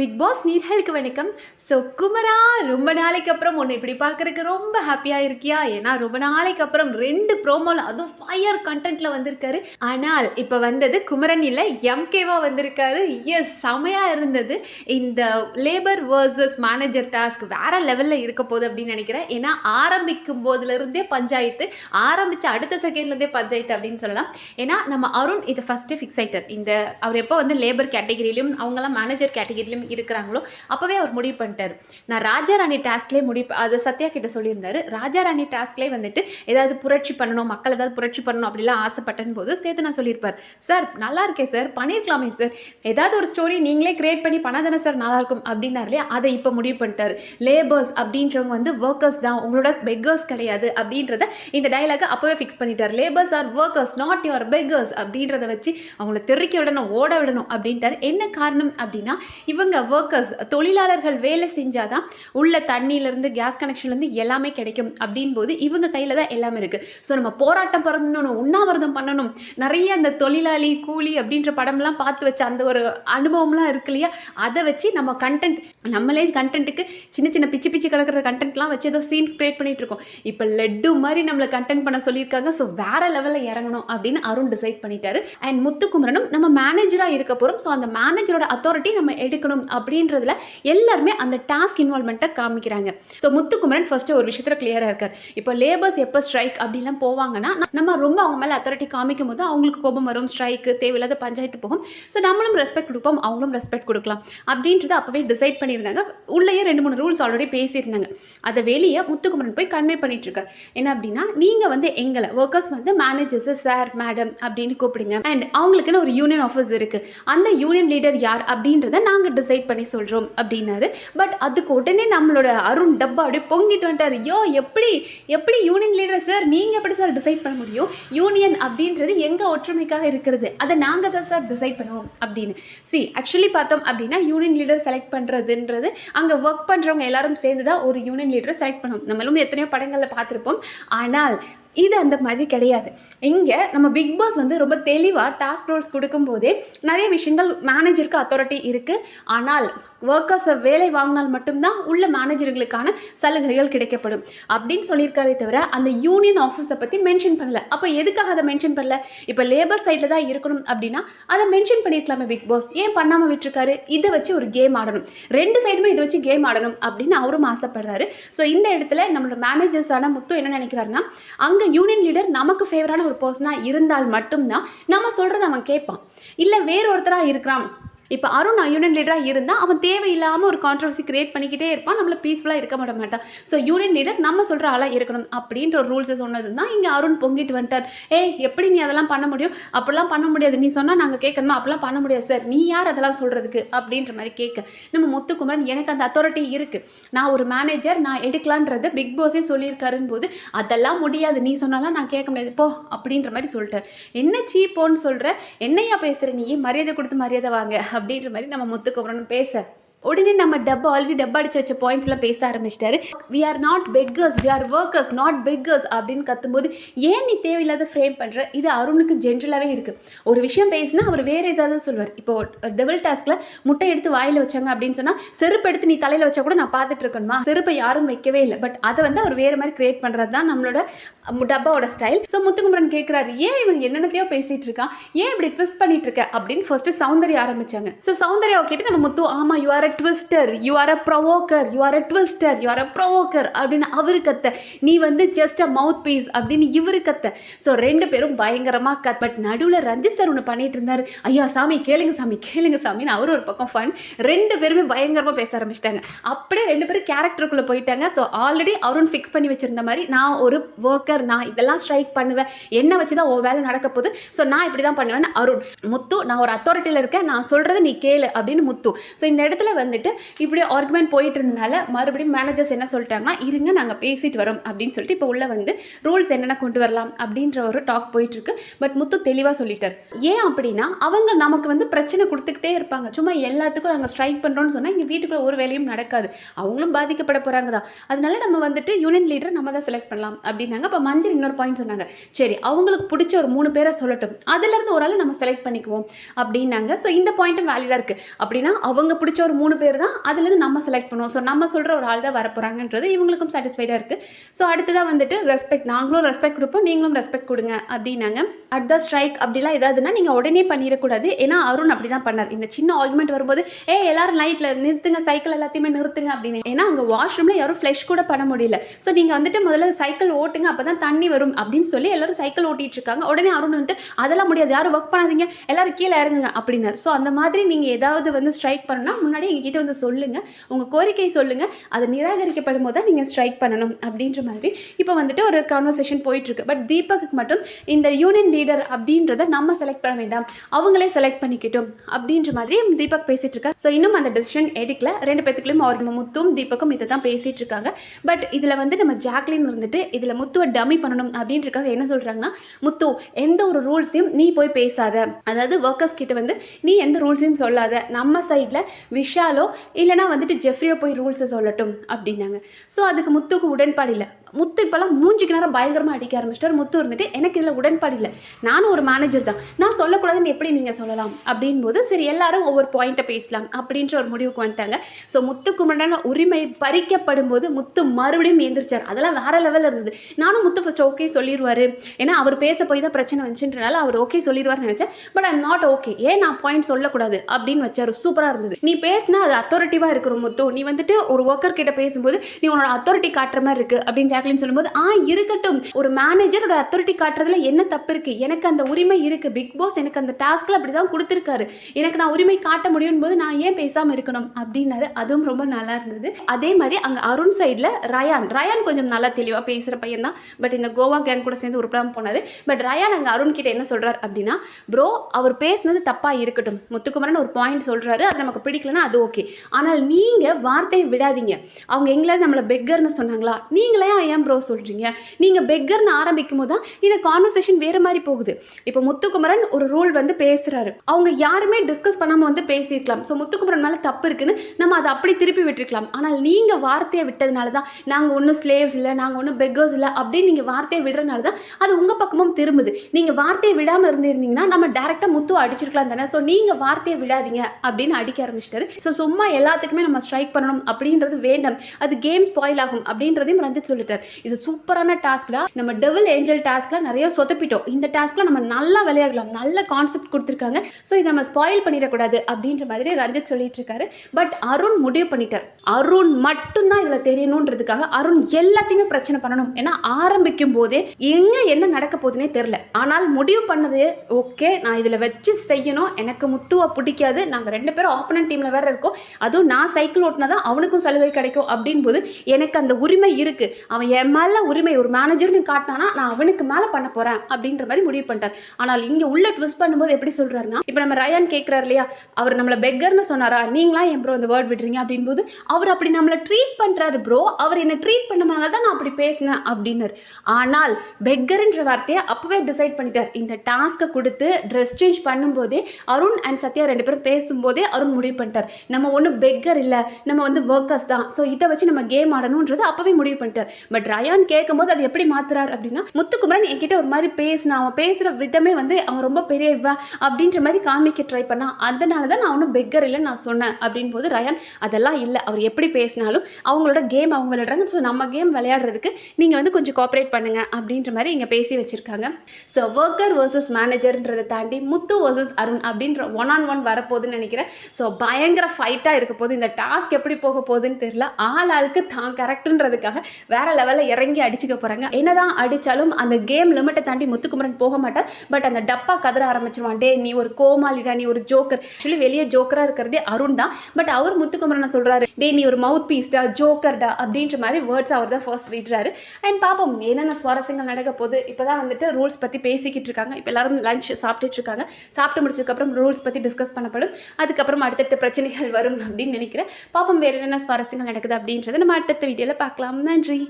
Big pass நீர்களுக்கு வணக்கம். So குமரா ரொம்ப நாளைக்கு அப்புறம் உன்னை இப்படி பார்க்குறக்கு ரொம்ப ஹாப்பியாக இருக்கியா? ஏன்னா ரொம்ப நாளைக்கு அப்புறம் ரெண்டு ப்ரோமோல அதுவும் ஃபயர் கண்டென்ட்டில் வந்திருக்காரு. ஆனால் இப்போ வந்தது குமரன் இல்லை எம்கேவா வந்திருக்காரு. எஸ் செமையாக இருந்தது. இந்த லேபர் வேர்சஸ் மேனேஜர் டாஸ்க் வேறு லெவலில் இருக்க போகுது அப்படின்னு நினைக்கிறேன். ஏன்னா ஆரம்பிக்கும் போதுலேருந்தே பஞ்சாயத்து ஆரம்பித்த அடுத்த செகண்ட்லேருந்தே பஞ்சாயத்து அப்படின்னு சொல்லலாம். ஏன்னா நம்ம அருண் இது ஃபஸ்ட்டு ஃபிக்ஸ் ஆகிட்டார் இந்த அவர் எப்போ வந்து லேபர் கேட்டகிரிலையும் அவங்களாம் மேனேஜர் கேட்டகிரிலையும் இருக்கிறாங்களோ அப்போவே அவர் முடிவு பண்ணிட்டார். நான் ராஜா ராணி டாஸ்க்லேயே முடிவு அது சத்யா கிட்ட சொல்லியிருந்தார். ராஜா ராணி டாஸ்க்லேயே வந்துட்டு ஏதாவது புரட்சி பண்ணணும் மக்கள் ஏதாவது புரட்சி பண்ணணும் அப்படிலாம் ஆசைப்பட்டன் போது சேர்த்து நான் சொல்லியிருப்பார். சார் நல்லா இருக்கேன் சார் பண்ணியிருக்கலாமே சார். ஏதாவது ஒரு ஸ்டோரி நீங்களே கிரியேட் பண்ணி பண்ணாதானே சார் நல்லா இருக்கும் அப்படின்னாரு இல்லையா? அதை இப்போ முடிவு பண்ணிட்டார். லேபர்ஸ் அப்படின்றவங்க வந்து ஒர்க்கர்ஸ் தான் உங்களோட பெக்கர்ஸ் கிடையாது அப்படின்றத இந்த டைலாக அப்போவே ஃபிக்ஸ் பண்ணிட்டார். Labours are workers not your beggars அப்படின்றத வச்சு அவங்கள தெறிக்க விடணும் ஓட விடணும் அப்படின்ட்டார். என்ன காரணம் அப்படின்னா இவங்க ஒர்க்கர்ஸ் தொழிலாளர்கள் வேலை செஞ்சால் தான் உள்ள தண்ணியிலேருந்து கேஸ் கனெக்ஷன்லேருந்து எல்லாமே கிடைக்கும் அப்படின் போது இவங்க கையில் தான் எல்லாமே இருக்குது ஸோ நம்ம போராட்டம் பண்ணணும் உண்ணாவிரதம் பண்ணணும். நிறைய அந்த தொழிலாளி கூலி அப்படின்ற படம்லாம் பார்த்து வச்ச அந்த ஒரு அனுபவம்லாம் இருக்கு இல்லையா? அதை வச்சு நம்ம கண்டென்ட் நம்மளே கண்டென்ட்டுக்கு சின்ன சின்ன பிச்சு பிச்சு கிடக்கிற கண்டென்ட்லாம் வச்சு ஏதோ சீன் க்ரியேட் பண்ணிகிட்டு இருக்கோம். இப்போ லட்டு மாதிரி நம்மளை கண்டென்ட் பண்ண சொல்லியிருக்காங்க. ஸோ வேற லெவலில் இறங்கணும் அப்படின்னு அருண் டிசைட் பண்ணிட்டாரு. அண்ட் முத்துக்குமரனும் நம்ம மேனேஜராக இருக்க போகிறோம் ஸோ அந்த மேனேஜரோட அத்தாரிட்டி நம்ம எடுக்கணும் அப்படின்றதுல எல்லாருமே அந்த டாஸ்க் இன்வால்மெண்ட்டை காமிக்கிறாங்க. ஸோ முத்துக்குமரன் ஃபர்ஸ்ட் ஒரு விஷயத்துல கிளியராக இருக்கார். இப்போ லேபர்ஸ் எப்போ ஸ்ட்ரைக் அப்படிலாம் போவாங்கன்னா நம்ம ரொம்ப அவங்க மேலே அத்தாரிட்டி காமிக்கும் போது அவங்களுக்கு கோபம் வரும் ஸ்ட்ரைக்கு தேவையில்லாத பஞ்சாயத்து போகும். ஸோ நம்மளும் ரெஸ்பெக்ட் கொடுப்போம் அவங்களும் ரெஸ்பெக்ட் கொடுக்கலாம். அப்படின்றத அப்போவே டிசைட் பண்ணியிருந்தாங்க. உள்ளேயே ரெண்டு மூணு ரூல்ஸ் ஆல்ரெடி பேசியிருந்தாங்க. அதை வெளியே முத்துக்குமரன் போய் கன்வே பண்ணிட்டுருக்கார். என்ன அப்படின்னா நீங்கள் வந்து எங்களை ஒர்க்கர்ஸ் வந்து மேனேஜர்ஸ் சார் மேடம் அப்படின்னு கூப்பிடுங்க. அண்ட் அவங்களுக்குன்னு ஒரு யூனியன் ஆஃபீஸ் இருக்குது அந்த யூனியன் லீடர் யார் அப்படின்றத நாங்கள் டிசைட் பண்ணி சொல்கிறோம் அப்படின்னாரு. பட் அதுக்கு உடனே நம்மளோட அருண் டப்பா அப்படியே பொங்கிட்டு வந்துட்டார். யோ எப்படி எப்படி யூனியன் லீடர் சார் நீங்கள் எப்படி சார் டிசைட் பண்ண முடியும்? யூனியன் அப்படின்றது எங்கள் ஒற்றுமைக்காக இருக்கிறது? அதை நாங்கள் தான் சார் டிசைட் பண்ணுவோம் அப்படின்னு. சி ஆக்சுவலி பார்த்தோம் அப்படின்னா யூனியன் லீடர் செலக்ட் பண்ணுறதுன்றது அங்கே ஒர்க் பண்ணுறவங்க எல்லாரும் சேர்ந்து தான் ஒரு யூனியன் லீடரை செலக்ட் பண்ணுவோம். நம்மளும் எத்தனையோ படங்களில் பார்த்துருப்போம். ஆனால் இது அந்த மாதிரி கிடையாது. இங்கே நம்ம பிக் பாஸ் வந்து ரொம்ப தெளிவாக டாஸ்க் ரோல்ஸ் கொடுக்கும்போதே நிறைய விஷயங்கள் மேனேஜருக்கு அத்தாரிட்டி இருக்குது ஆனால் ஒர்க்கர்ஸை வேலை வாங்கினால் மட்டும்தான் உள்ள மேனேஜர்களுக்கான சலுகைகள் கிடைக்கப்படும். அப்படின்னு சொல்லியிருக்காரே தவிர அந்த யூனியன் ஆஃபீஸை பற்றி மென்ஷன் பண்ணல. அப்போ எதுக்காக அதை மென்ஷன் பண்ணல? இப்போ லேபர் சைடில் தான் இருக்கணும் அப்படின்னா அதை மென்ஷன் பண்ணியிருக்கலாமே பிக் பாஸ் ஏன் பண்ணாமல் விட்டுருக்காரு? இதை வச்சு ஒரு கேம் ஆடணும். ரெண்டு சைடுமே இதை வச்சு கேம் ஆடணும் அப்படின்னு அவரும் ஆசைப்படுறாரு. ஸோ இந்த இடத்துல நம்மளோட மேனேஜர்ஸான முத்து என்ன நினைக்கிறாருன்னா அங்கே யூனியன் லீடர் நமக்கு ஃபேவரான ஒரு பர்சனாக இருந்தால் மட்டும்தான் நம்ம சொல்கிறத அவன் கேட்பான். இல்லை வேற ஒருத்தராக இருக்கிறான். இப்போ அருண் யூனியன் லீடராக இருந்தால் அவன் தேவையில்லாமல் ஒரு கான்ட்ரவர்சி கிரியேட் பண்ணிக்கிட்டே இருப்பான் நம்மள பீஸ்ஃபுல்லாக இருக்க மாட்ட மாட்டான். ஸோ யூனியன் லீடர் நம்ம சொல்கிற ஆளாக இருக்கணும் அப்படின்ற ஒரு ரூல்ஸை சொன்னது தான் இங்கே அருண் பொங்கிட்டு வந்துட்டார். ஏய் எப்படி நீ அதெல்லாம் பண்ண முடியும்? அப்படிலாம் பண்ண முடியாது. நீ சொன்னால் நாங்கள் கேட்கணுமா அப்படிலாம் பண்ண முடியாது. சார் நீ யார் அதெல்லாம் சொல்கிறதுக்கு அப்படின்ற மாதிரி கேட்க. நம்ம முத்துக்குமரன் எனக்கு அந்த அத்தாரிட்டி இருக்குது நான் ஒரு மேனேஜர் நான் எடுக்கலான்றது பிக் பாஸே சொல்லியிருக்காருன்னு போது அதெல்லாம் முடியாது. நீ சொன்னாலாம் நான் கேட்க முடியாது. போ அப்படின்ற மாதிரி சொல்லிட்டார். என்ன சீப்போன்னு சொல்கிற என்னையா பேசுகிற நீ? மரியாதை கொடுத்து மரியாதை வாங்க. அப்படின்ற மாதிரி நம்ம முத்துக்குமரன் பேச உடனே நம்ம டப்பா ஆல்ரெடி டப்பா அடிச்சு வச்ச பாயிண்ட்ஸ்லாம் பேச ஆரம்பிச்சிட்டாரு. We are not beggars we are workers not beggars அப்படின்னு கத்தும்போது ஏன் நீ தேவையில்லாத ஃப்ரேம் பண்ணுற இது அருணுக்கு ஜென்ரலாகவே இருக்குது ஒரு விஷயம் பேசினா அவர் வேறு ஏதாவது சொல்லுவார். இப்போ டபுள் டாஸ்கில் முட்டை எடுத்து வாயில் வச்சாங்க அப்படின்னு சொன்னால் செருப்பு எடுத்து நீ தலையில் வச்சா கூட நான் பார்த்துட்டு இருக்கணுமா? செருப்பை யாரும் வைக்கவே இல்லை. பட் அதை வந்து அவர் வேறு மாதிரி கிரியேட் பண்ணுறது தான் நம்மளோட டப்பாவோட ஸ்டைல் ஸோ முத்துக்குமரன் கேட்குறாரு ஏன் இவங்க என்னென்னத்தையோ பேசிகிட்டு இருக்கான்? ஏன் இப்படி ட்விஸ்ட் பண்ணிட்டு இருக்க? அப்படின்னு ஃபர்ஸ்ட் சௌந்தர்யா ஆரம்பிச்சாங்க. ஸோ சௌந்தர்யாவை கேட்டு நம்ம முத்து ஆமா you are a twister you are a provoker you are a twister you are a provoker அப்படின்னு அவரு கத்த. நீ வந்து ஜஸ்ட் அ மவுத் பீஸ் அப்படின்னு இவரு கத்த. ஸோ ரெண்டு பேரும் பயங்கரமா கத் பட் நடுவில் ரஞ்சித் சார் ஒன்று பண்ணிட்டு இருந்தார். ஐயா சாமி கேளுங்க சாமி கேளுங்க சாமின்னு அவர் ஒரு பக்கம் ஃபன் ரெண்டு பேருமே பயங்கரமாக பேச ஆரம்பிச்சிட்டாங்க. அப்படியே ரெண்டு பேரும் கேரக்டருக்குள்ளே போயிட்டாங்க. ஸோ ஆல்ரெடி அருண் ஃபிக்ஸ் பண்ணி வச்சிருந்த மாதிரி நான் ஒரு ஒர்க்கர் நான் இதெல்லாம் ஸ்ட்ரைக் பண்ணுவேன். என்ன வச்சு தான் உன் வேலை நடக்க போகுது. ஸோ நான் இப்படி தான் பண்ணுவேன் அருண். முத்து நான் ஒரு அத்தாரிட்டியில் இருக்கேன். நான் சொல்கிறது நீ கேளு அப்படின்னு முத்து. ஸோ இந்த இடத்துல வந்துட்டு இப்படி ஆர்குமெண்ட் போயிட்டு இருந்தனால மறுபடியும் மேனேஜர்ஸ் என்ன சொல்லிட்டாங்கன்னா இருங்க நாங்கள் பேசிட்டு வரோம் அப்படின்னு சொல்லிட்டு இப்போ உள்ள வந்து ரூல்ஸ் என்னென்ன கொண்டு வரலாம் அப்படின்ற ஒரு டாக் போயிட்டு இருக்கு பட் முத்து தெளிவாக சொல்லிட்டார். ஏன் அப்படின்னா அவங்க நமக்கு வந்து பிரச்சனை கொடுத்துக்கிட்டே இருப்பாங்க. சும்மா எல்லாத்துக்கும் நாங்கள் ஸ்ட்ரைக் பண்ணுறோம்னு சொன்னால் இங்கே வீட்டுக்குள்ளே ஒரு வேலையும் நடக்காது. அவங்களும் பாதிக்கப்பட போகிறாங்க தான். அதனால நம்ம வந்துட்டு யூனியன் லீடர் நம்ம தான் செலக்ட் பண்ணலாம் அப்படின்னாங்க. அப்போ மஞ்சள் இன்னொரு பாயிண்ட் சொன்னாங்க. சரி அவங்களுக்கு பிடிச்ச ஒரு மூணு பேரை சொல்லட்டும். அதுலேருந்து ஒரு ஆள் நம்ம செலக்ட் பண்ணிக்குவோம் அப்படின்னாங்க. ஸோ இந்த பாயிண்ட்டும் வேலிடாக இருக்குது அப்படின்னா அவங்க பிடிச்ச ஒரு மூணு மூணு பேர் தான் அதுலேருந்து நம்ம செலக்ட் பண்ணுவோம். ஸோ நம்ம சொல்கிற ஒரு ஆள் தான் வரப்போகிறாங்கன்றது இவங்களுக்கும் சாட்டிஸ்ஃபைடாக இருக்குது ஸோ அடுத்ததாக வந்துட்டு ரெஸ்பெக்ட் நாங்களும் ரெஸ்பெக்ட் கொடுப்போம் நீங்களும் ரெஸ்பெக்ட் கொடுங்க அப்படின்னாங்க. அட் த ஸ்ட்ரைக் அப்படிலாம் ஏதாவதுன்னா நீங்கள் உடனே பண்ணிடக்கூடாது. ஏன்னா அருண் அப்படி தான் பண்ணார். இந்த சின்ன ஆர்குமெண்ட் வரும்போது ஏ எல்லாரும் லைட்டில் நிறுத்துங்க சைக்கிள் எல்லாத்தையுமே நிறுத்துங்க அப்படின்னு. ஏன்னா அங்கே வாஷ்ரூமில் யாரும் ஃப்ளஷ் கூட பண்ண முடியல. ஸோ நீங்கள் வந்துட்டு முதல்ல சைக்கிள் ஓட்டுங்க அப்போ தான் தண்ணி வரும் அப்படின்னு சொல்லி எல்லாரும் சைக்கிள் ஓட்டிட்டு இருக்காங்க. உடனே அருண் வந்துட்டு அதெல்லாம் முடியாது யாரும் ஒர்க் பண்ணாதீங்க எல்லாரும் கீழே இறங்குங்க அப்படின்னாரு. ஸோ அந்த மாதிரி நீங்கள் ஏதாவது வந்து ஸ்ட்ரைக் பண்ணால் முன்னாடி எங்ககிட்ட வந்து சொல்லுங்கள் உங்கள் கோரிக்கை சொல்லுங்கள் அது நிராகரிக்கப்படும் போது தான் நீங்கள் ஸ்ட்ரைக் பண்ணணும் அப்படின்ற மாதிரி இப்போ வந்துட்டு ஒரு கான்வர்சேஷன் போயிட்டுருக்கு. பட் தீபக்கு மட்டும் இந்த யூனியன் லீடர் அப்படின்றத நம்ம செலக்ட் பண்ண வேண்டாம். அவங்களே செலக்ட் பண்ணிக்கிட்டோம் அப்படின்ற மாதிரி தீபக் பேசிட்டு இருக்கா ஸோ இன்னும் அந்த டெசிஷன் எடுக்கல. ரெண்டு பேத்துக்குள்ளேயும் அவர் முத்தும் தீபக்கும் இதை தான் பேசிட்டு இருக்காங்க. பட் இதில் வந்து நம்ம ஜாக்லின் இருந்துட்டு இதில் முத்துவை டம்மி பண்ணணும் அப்படின்றக்காக என்ன சொல்கிறாங்கன்னா முத்து எந்த ஒரு ரூல்ஸையும் நீ போய் பேசாத. அதாவது ஒர்க்கர்ஸ் கிட்ட வந்து நீ எந்த ரூல்ஸையும் சொல்லாத. நம்ம சைடில் விஷா விஷாலோ இல்லைனா வந்துட்டு ஜெஃப்ரியோ போய் ரூல்ஸை சொல்லட்டும் அப்படின்னாங்க. ஸோ அதுக்கு முத்துக்கு உடன்பாடு இல்லை. முத்து இப்போல்லாம் மூஞ்சிக்கு நேரம் பயங்கரமாக அடிக்க ஆரம்பிச்சிட்டார். முத்து இருந்துட்டு எனக்கு இதில் உடன்பாடு இல்லை. நானும் ஒரு மேனேஜர் தான். நான் சொல்லக்கூடாதுன்னு எப்படி நீங்கள் சொல்லலாம்? அப்படின் போது சரி எல்லாரும் ஒவ்வொரு பாயிண்ட்டை பேசலாம். அப்படின்ற ஒரு முடிவுக்கு வந்துட்டாங்க. ஸோ முத்துக்கு முன்னாடி உரிமை பறிக்கப்படும் போது முத்து மறுபடியும் எந்திரிச்சார். அதெல்லாம் வேற லெவலில் இருந்தது. நானும் முத்து ஃபஸ்ட் ஓகே சொல்லிடுவார் ஏன்னா அவர் பேச போய் தான் பிரச்சனை வந்துச்சுன்றனால அவர் ஓகே சொல்லிடுவார்னு நினச்சேன். பட் ஐம் நாட் ஓகே ஏன் நான் பாயிண்ட் சொல்லக்கூடாது? அப்படின்னு வச்சார். சூப்பராக இருந்தது. நீ பேசினா அது அத்தாரிட்டிவாக இருக்கிற முத்து. நீ வந்துட்டு ஒரு ஒர்க்கர் கிட்ட பேசும்போது நீ உன்னோட அத்தாரிட்டி காட்டுற மாதிரி இருக்கு. அப்படின்னு ஜாக்லின் சொல்லும்போது ஆ இருக்கட்டும். ஒரு மேனேஜரோட அத்தாரிட்டி காட்டுறதுல என்ன தப்பு இருக்கு? எனக்கு அந்த உரிமை இருக்கு. பிக் பாஸ் எனக்கு அந்த டாஸ்க்ல அப்படிதான் கொடுத்துருக்காரு. எனக்கு நான் உரிமை காட்ட முடியும் போது நான் ஏன் பேசாம இருக்கணும்? அப்படின்னாரு. அதுவும் ரொம்ப நல்லா இருந்தது. அதே மாதிரி அங்க அருண் சைடில் ரயான். ரயான் கொஞ்சம் நல்லா தெளிவாக பேசுகிற பையன் தான். பட் இந்த கோவா கேங் கூட சேர்ந்து உருப்படாம போனாரு. பட் ரயான் அங்கே அருண் கிட்ட என்ன சொல்றாரு அப்படின்னா ப்ரோ அவர் பேசுனது தப்பா இருக்கட்டும். முத்துக்குமரன் ஒரு பாயிண்ட் சொல்றாரு. அது நமக்கு பிடிக்கலன்னா அது ஓகே ஆனால் நீங்க வார்த்தையை விடாதீங்க. அவங்க எங்களாவது நம்மளை பெக்கர்னு சொன்னாங்களா? நீங்களே ஏன் ப்ரோ சொல்கிறீங்க நீங்கள் பெக்கர்னு ஆரம்பிக்கும் போது தான் இந்த கான்வர்சேஷன் வேறு மாதிரி போகுது. இப்போ முத்துக்குமரன் ஒரு ரூல் வந்து பேசுகிறாரு அவங்க யாருமே டிஸ்கஸ் பண்ணாமல் வந்து பேசியிருக்கலாம். ஸோ முத்துக்குமரன் மேலே தப்பு இருக்குன்னு நம்ம அதை அப்படி திருப்பி விட்டுருக்கலாம். ஆனால் நீங்கள் வார்த்தையை விட்டதுனால தான் நாங்கள் ஒன்றும் ஸ்லேவ்ஸ் இல்லை நாங்கள் ஒன்றும் பெக்கர்ஸ் இல்லை அப்படின்னு நீங்கள் வார்த்தையை விடுறதுனால தான் அது உங்கள் பக்கமும் திரும்புது. நீங்கள் வார்த்தையை விடாமல் இருந்திருந்தீங்கன்னா நம்ம டேரெக்டாக முத்துவை அடிச்சிருக்கலாம் தானே. ஸோ நீங்கள் வார்த்தையை விடாதீங்க அப்படின்னு அடிக்க ஆரம்பிச்சிட்டாரு. ஸோ சும்மா எல்லாத்துக்குமே நம்ம ஸ்ட்ரைக் பண்ணணும் அப்படின்றது வேண்டாம். அது கேம் ஸ்பாயில் ஆகும் அப்படின்றதையும் ரஞ்சித் சொல்லிட்டார். இது சூப்பரான டாஸ்க்டா நம்ம டெவில் ஏஞ்சல் டாஸ்க்ல நிறைய சொதப்பிட்டோம். இந்த டாஸ்க்ல நம்ம நல்லா விளையாடலாம். நல்ல கான்செப்ட் கொடுத்துருக்காங்க. ஸோ இதை நம்ம ஸ்பாயில் பண்ணிடக்கூடாது அப்படின்ற மாதிரி ரஞ்சித் சொல்லிட்டு இருக்காரு பட் அருண் முடிவு பண்ணிட்டார். அருண் மட்டும்தான் இதில் தெரியணுன்றதுக்காக அருண் எல்லாத்தையுமே பிரச்சனை பண்ணணும். ஏன்னா ஆரம்பிக்கும் போதே எங்க என்ன நடக்க போகுதுன்னே தெரில ஆனால் முடிவு பண்ணது ஓகே நான் இதில் வச்சு செய்யணும். எனக்கு முத்துவா பிடிக்காது. நாங்கள் ரெண்டு பேரும் ஆப்போனன்ட் டீமில் வேற இருக்கோம். அதுவும் நான் சைக்கிள் ஓட்டினா தான் அவனுக்கும் சலுகை கிடைக்கும். அப்படின் போது எனக்கு அந்த உரிமை இருக்கு. அவன் என் மேலே உரிமை ஒரு மேனேஜர்னு காட்டினானா நான் அவனுக்கு மேலே பண்ண போகிறேன் அப்படின்ற மாதிரி முடிவு பண்ணிட்டார். ஆனால் இங்கே உள்ள ட்விஸ்ட் பண்ணும்போது எப்படி சொல்கிறாருன்னா இப்போ நம்ம ரயான் கேட்குறாரு இல்லையா? அவர் நம்மளை பெக்கர்னு சொன்னாரா? நீங்களாம் என் ப்ரோ இந்த வேர்ட் விடுறீங்க? அப்படின்போது அவர் அப்படி நம்மளை ட்ரீட் பண்ணுறாரு ப்ரோ அவர் என்னை ட்ரீட் பண்ணனால தான் நான் அப்படி பேசினேன் அப்படின்னாரு. ஆனால் பெக்கர்ன்ற வார்த்தையை அப்பவே டிசைட் பண்ணிட்டார். இந்த டாஸ்க்கை கொடுத்து ட்ரெஸ் சேஞ்ச் பண்ணும்போதே அருண் அண்ட் சத்யா ரெண்டு பேரும் பேசும்போதே அருண் முடிவு பண்ணிட்டார். நம்ம ஒன்றும் பெக்கர் இல்லை. நம்ம வந்து ஒர்க்கர்ஸ் தான். ஸோ இதை வச்சு நம்ம கேம் ஆடணுன்றது அப்போவே முடிவு பண்ணிட்டார். பட் ரயான் கேட்கும்போது அது எப்படி மாத்துறாரு அப்படின்னா முத்துக்குமரன் என்கிட்ட ஒரு மாதிரி பேசினா அவன் பேசுகிற விதமே வந்து அவன் ரொம்ப பெரிய இவன் அப்படின்ற மாதிரி காமிக்க ட்ரை பண்ணான் அதனால தான் நான் ஒன்றும் பெக்கர் இல்லைன்னு நான் சொன்னேன். அப்படின் போது ரயான் அதெல்லாம் இல்லை. அவர் எப்படி பேசினாலும் அவங்களோட கேம் அவங்க விளையாடுறாங்க. ஸோ நம்ம கேம் விளையாடுறதுக்கு நீங்கள் வந்து கொஞ்சம் கோஆப்ரேட் பண்ணுங்க. அப்படின்ற மாதிரி இங்கே பேசி வச்சிருக்காங்க. ஸோ ஒர்க்கர் வர்சஸ் மேனேஜர்ன்றதை தாண்டி முத்து வர்சஸ் அருண் அப்படின்ற ஒன் ஆன் ஒன் வரப்போகுதுன்னு நினைக்கிறேன். ஸோ பயங்கர ஃபைட்டாக இருக்க போது இந்த டாஸ்க் எப்படி போக போகுதுன்னு தெரியல. ஆள் ஆளுக்கு தான் கரெக்டுன்றதுக்காக வேற லெவலில் இறங்கி அடிச்சுக்க போகிறாங்க என்னதான் அடித்தாலும் அந்த கேம் லிமிட்டை தாண்டி முத்துக்குமரன் போக மாட்டார் பட் அந்த டப்பா கதற ஆரம்பிச்சிருவான். டே நீ ஒரு கோமாளிடா நீ ஒரு ஜோக்கர் ஆக்சுவலி வெளியே ஜோக்கராக இருக்கிறதே அருண் தான். பட் அவர் முத்துக்குமரனை சொல்கிறாரு டே நீ ஒரு மவுத் பீஸ்டா ஜோக்கர்டா அப்படின்ற மாதிரி வேர்ட்ஸ் அவர் தான் ஃபர்ஸ்ட் விடுறாரு. அண்ட் பாப்போம் என்னென்ன சுவாரஸ்யங்கள் நடக்க போகுது. இப்போ தான் வந்துட்டு ரூல்ஸ் பற்றி பேசிக்கிட்டு இருக்காங்க. இப்போ எல்லாரும் லஞ்ச் சாப்பிட்டுட்டு இருக்காங்க. சாப்பிட்டு முடிச்சதுக்கப்புறம் ரூல்ஸ் பற்றி டிஸ்கஸ் பண்ணப்படும். அதுக்கப்புறம் அடுத்தடுத்த பிரச்சனைகள் வரும் அப்படின்னு நினைக்கிறேன். பாப்போம் வேறு என்னென்ன சுவாரஸ்யங்கள் நடக்குது அப்படின்றத நம்ம அடுத்தடுத்த வீடியோவில் பார்க்கலாம். நன்றி.